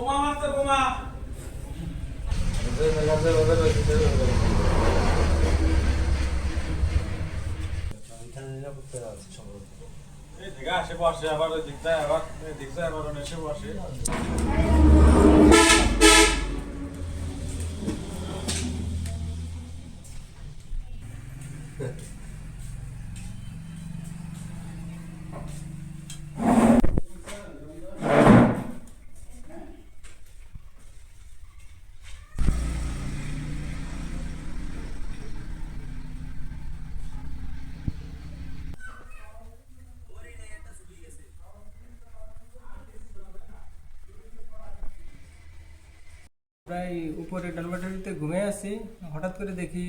বোমা এই দিকে আসে বসে আবার দিকটা আবার দিকটা আবার এসে বসে। প্রায় উপরে ডলমেটারিতে ঘুমিয়ে আছি। হঠাৎ করে দেখি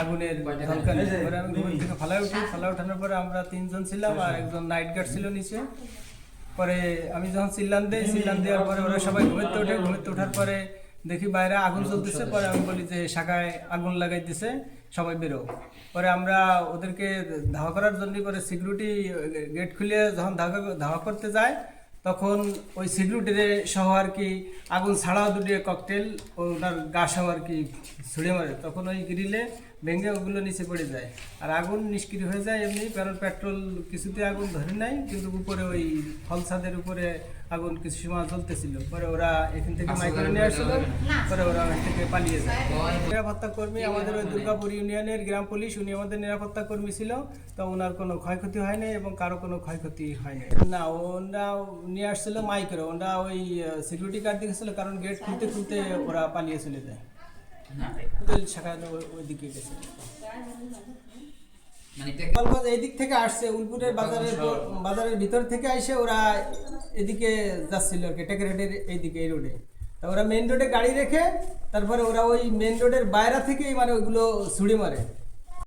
আগুনের ঝলকানি। পরে আমি ঘুম থেকে ফালায় উঠি। ফালায় ওঠানোর পরে আমরা তিনজন ছিলাম আর একজন নাইট গার্ড ছিল নিচে। পরে আমি যখন চিল্লান দেই চিল্লান দেওয়ার পরে ওরা সবাই ঘুমেতে ওঠে। ঘুমেতে ওঠার পরে দেখি বাইরে আগুন জ্বলতেছে। পরে আমি বলি যে শাখায় আগুন লাগাই দিছে সবাই বেরো। পরে আমরা ওদেরকে ধাওয়া করার জন্য পরে সিকিউরিটি গেট খুলে যখন ধাওয়া ধাওয়া করতে যায় তখন ওই সিকিউরিটির সহ আর কি আগুন ছাড়াও দুটি ককটেল ওটার গা সহ আর কি ছুড়ে মারে। তখন ওই গ্রিলে ভেঙে ওগুলো নিচে পড়ে যায়। আর আগুন নিষ্ক্রিয় হয়ে যায় এমনি, কারণ পেট্রোল কিছুতে আগুন ধরে নাই, কিন্তু উপরে ওই ফলসাদের উপরে আগুন কিছু সময় জ্বলতেছিল। পরে ওরা এখান থেকে মাইক্রো নিয়ে আসছিল পরে ওরা ওখান থেকে পালিয়ে যায়। নিরাপত্তা কর্মী আমাদের ওই দুর্গাপুর ইউনিয়নের গ্রাম পুলিশ উনি আমাদের নিরাপত্তা কর্মী ছিল তো ওনার কোনো ক্ষয়ক্ষতি হয়নি এবং কারও কোনো ক্ষয়ক্ষতি হয়নি না ওরা নিয়ে আসছিল মাইক্রো ওরা ওই সিকিউরিটি গার্ড দেখেছিল কারণ গেট খুলতে খুলতে ওরা পালিয়ে চলে যায়। শাখা ওই- ওইদিকে গেছে। গোপালগঞ্জ এই দিক থেকে আসছে উলপুরের বাজারের বাজারের ভিতর থেকে এসে ওরা এদিকে যাচ্ছিল আর কি টেকারেটের এইদিকে এই রোডে তা ওরা মেন রোডে গাড়ি রেখে তারপরে ওরা ওই মেন রোডের বাইরে থেকেই মানে ওইগুলো ছুড়ে মারে।